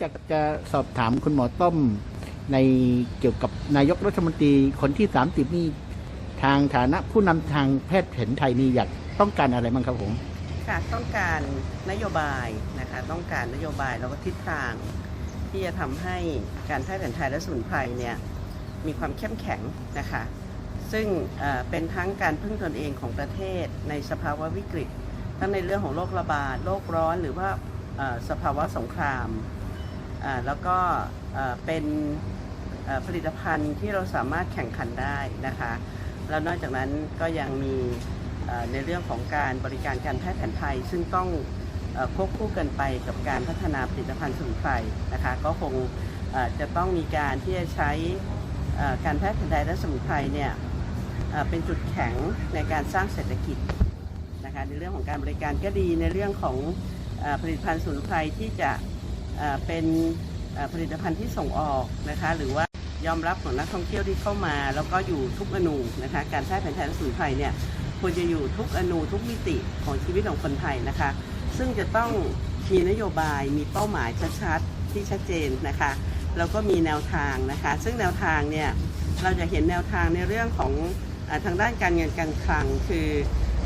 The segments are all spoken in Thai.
จะจะสอบถามคุณหมอต้อมในเกี่ยวกับนายกรัฐมนตรีคนที่ 30 นี่ทางฐานะผู้นำทางแพทย์แผนไทยนี่อยากต้องการอะไรบ้างครับผม ค่ะต้องการนโยบายนะคะต้องการนโยบายแล้วก็ทิศทางที่จะทำให้การแพทย์แผนไทยและสมุนไพรเนี่ยมีความเข้มแข็งนะคะ ซึ่งเเป็นทั้งการพึ่งตนเองของประเทศในสภาวะวิกฤต ทั้งในเรื่องของโรคระบาดโรคร้อนหรือว่าสภาวะสงคราม แล้วก็เป็นผลิตภัณฑ์ที่เราสามารถแข่งขันได้นะคะ แล้วนอกจากนั้นก็ยังมีในเรื่องของการบริการการแพทย์แผนไทย ซึ่งต้องอควบคู่กันไปกับการพัฒนาผลิตภัณฑ์สมุนไพรนะคะ ก็คงจะต้องมีการที่จะใช้การแพทย์แผนไทยและสมุนไพรเนี่ยเป็นจุดแข็งในการสร้างเศรษฐกิจนะคะในเรื่องของการบริการก็ดีในเรื่องของอผลิตภัณฑ์สมุนไพรที่จะ เป็นผลิตภัณฑ์ที่ส่งออกนะคะ หรือว่ายอมรับของนักท่องเที่ยวที่เข้ามา แล้วก็อยู่ทุกอนูนะคะ การแพทย์แผนไทยและสมุนไพรเนี่ยควรจะอยู่ทุกอนูทุกมิติของชีวิตของคนไทยนะคะ ซึ่งจะต้องมีนโยบายมีเป้าหมายชัดๆที่ชัดเจนนะคะแล้วก็มีแนวทางนะคะ ซึ่งแนวทางเนี่ยเราจะเห็นแนวทางในเรื่องของอทางด้านการเงินการคลังคือ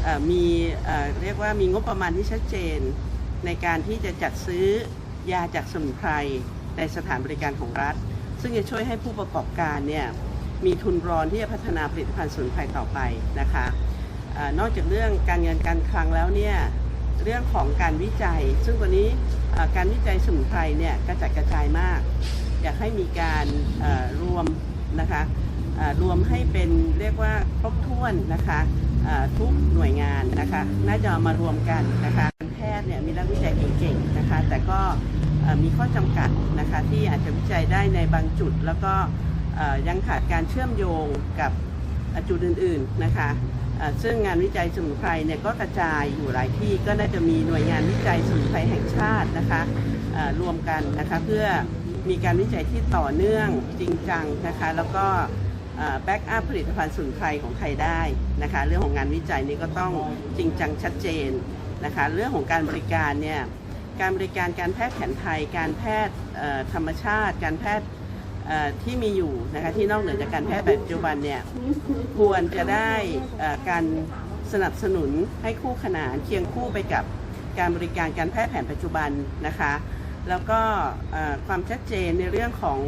อมีเอ่อเรียกว่ามีงบประมาณที่ชัดเจนในการที่จะจัดซื้อ ยาจากสมุนไพรในสถานบริการของรัฐ ซึ่งจะช่วยให้ผู้ประกอบการเนี่ยมีทุนรอนที่จะพัฒนาผลิตภัณฑ์สมุนไพรต่อไปนะคะออนอกจากเรื่องการเงินการคลังแล้วเนี่ยเรื่องของการวิจัย ซึ่งวันนี้การวิจัยสมุนไพรเนี่ยกระจัดกระจายมาก อยากให้มีการรวมนะคะรวมให้เป็นเรียกว่าครบถ้วนนะคะทุกหน่วยงานนะคะน่าจะเอมารวมกันนะคะแพทย์เนี่ยมีนักวิจัยเก่งๆนะคะแต่ก็ มีข้อจำกัดนะคะที่อาจจะวิจัยได้ในบางจุด แล้วก็ยังขาดการเชื่อมโยงกับจุดอื่นๆนะคะซึ่งงานวิจัยสมุนไพรเนี่ยก็กระจายอยู่หลายที่ก็น่าจะมีหน่วยงานวิจัยสมุนไพรแห่งชาตินะคะรวมกันนะคะเพื่อมีการวิจัยที่ต่อเนื่องจริงจังนะคะแล้วก็แบ็กอัพผลิตภัณฑ์สมุนไพรของไทยได้นะคะเรื่องของงานวิจัยนี้ก็ต้องจริงจังชัดเจนนะคะเรื่องของการบริการเนี่ย การบริการการแพทย์แผนไทย การแพทย์ธรรมชาติ การแพทย์ที่มีอยู่นะคะที่นอกเหนือจากการแพทย์แบบปัจจุบันเนี่ยควรจะได้การสนับสนุนให้คู่ขนานเคียงคู่ไปกับการบริการการแพทย์แผนปัจจุบันนะคะ แล้วก็ความชัดเจนในเรื่องของ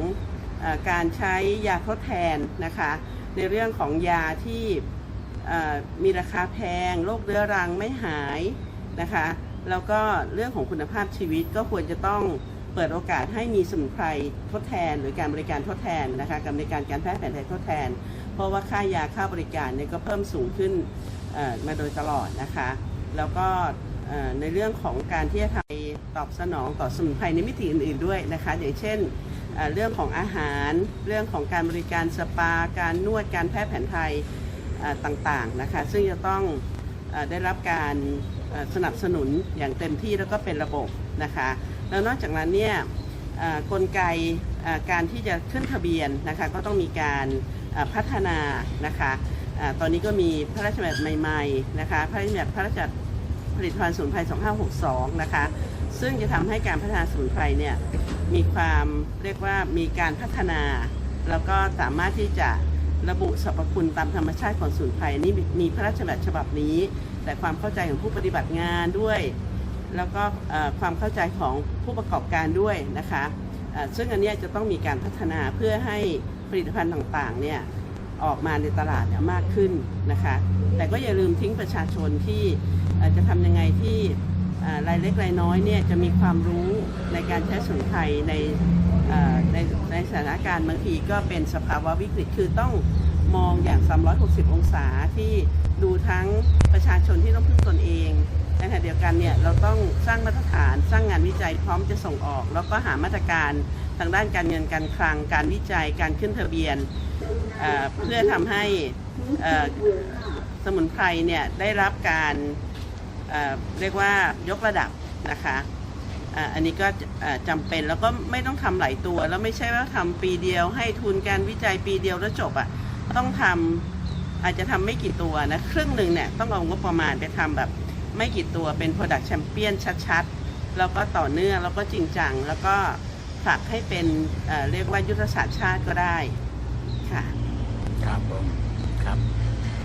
อการใช้ยาทดแทนนะคะ ในเรื่องของยาที่มีราคาแพงโรคเรื้อรังไม่หายนะคะ แล้วก็เรื่องของคุณภาพชีวิตก็ควรจะต้องเปิดโอกาสให้มีสมุนไพรทดแทน หรือการบริการทดแทนนะคะการบริการการแพทย์แผนไทยทดแทน เพราะว่าค่ายาค่าบริการเนี่ยก็เพิ่มสูงขึ้นมาโดยตลอดนะคะ แล้วก็ในเรื่องของการที่จะทำตอบสนองต่อสมุนไพรในมิติอื่น ๆด้วยนะคะ อย่างเช่นเรื่องของอาหารเรื่องของการบริการสปา การนวดการแพทย์แผนไทยต่างๆนะคะ ซึ่งจะต้องได้รับการ สนับสนุนอย่างเต็มที่แล้วก็เป็นระบบนะคะ แล้วนอกจากนั้นเนี่ยกลไกการที่จะขึ้นทะเบียนนะคะก็ต้องมีการพัฒนานะคะอ่อตอนนี้ก็มีพระราชบัญญัติใหม่ๆนะคะพระราชบัญญัติพระราชบัญญัติผลิตภัณฑ์สมุนไพร2562 นะคะ ซึ่งจะทำให้การพัฒนาสมุนไพรเนี่ยมีความเรียกว่ามีการพัฒนา แล้วก็สามารถที่จะระบุสรรพคุณตามธรรมชาติของสมุนไพรนี่มีพระราชบัญญัติฉบับนี้ แต่ความเข้าใจของผู้ปฏิบัติงานด้วย แล้วก็ความเข้าใจของผู้ประกอบการด้วยนะคะซึ่งอันนี้จะต้องมีการพัฒนาเพื่อให้ผลิตภัณฑ์ต่างๆเนี่ยออกมาในตลาดมากขึ้นนะคะ แต่ก็อย่าลืมทิ้งประชาชนที่จะทำยังไงที่รายเล็กรายน้อยเนี่ยจะมีความรู้ในการใช้สมุนไพรในในในสถานการณ์บางทีก็เป็นสภาวะวิกฤตคือต้องมองอย่าง 360 องศาที่ ดูทั้งประชาชนที่ต้องพึ่งตนเองในขณะเดียวกันเนี่ยเราต้องสร้างมาตรฐานสร้างงานวิจัยพร้อมจะส่งออก แล้วก็หามาตรการทางด้านการเงินการคลัง การวิจัยการขึ้นทะเบียนเเพื่อทำให้สมุนไพรเนี่ยได้รับการเเรียกว่ายกระดับนะคะอันนี้ก็เอ่อจำเป็นแล้วก็ไม่ต้องทำหลายตัว แล้วไม่ใช่ว่าทำปีเดียวให้ทุนการวิจัยปีเดียวแล้วจบอะ่ะต้องทำ อาจจะทำไม่กี่ตัวนะครึ่งหนึ่งเนี่ยต้องเอางบประมาณไปทำแบบไม่กี่ตัวเป็น Product Champion ชัดๆ แล้วก็ต่อเนื่องแล้วก็จริงจัง แล้วก็ฝากให้เป็นเเรียกว่ายุทธศาสตร์ชาติก็ได้ค่ะ ครับผมครับ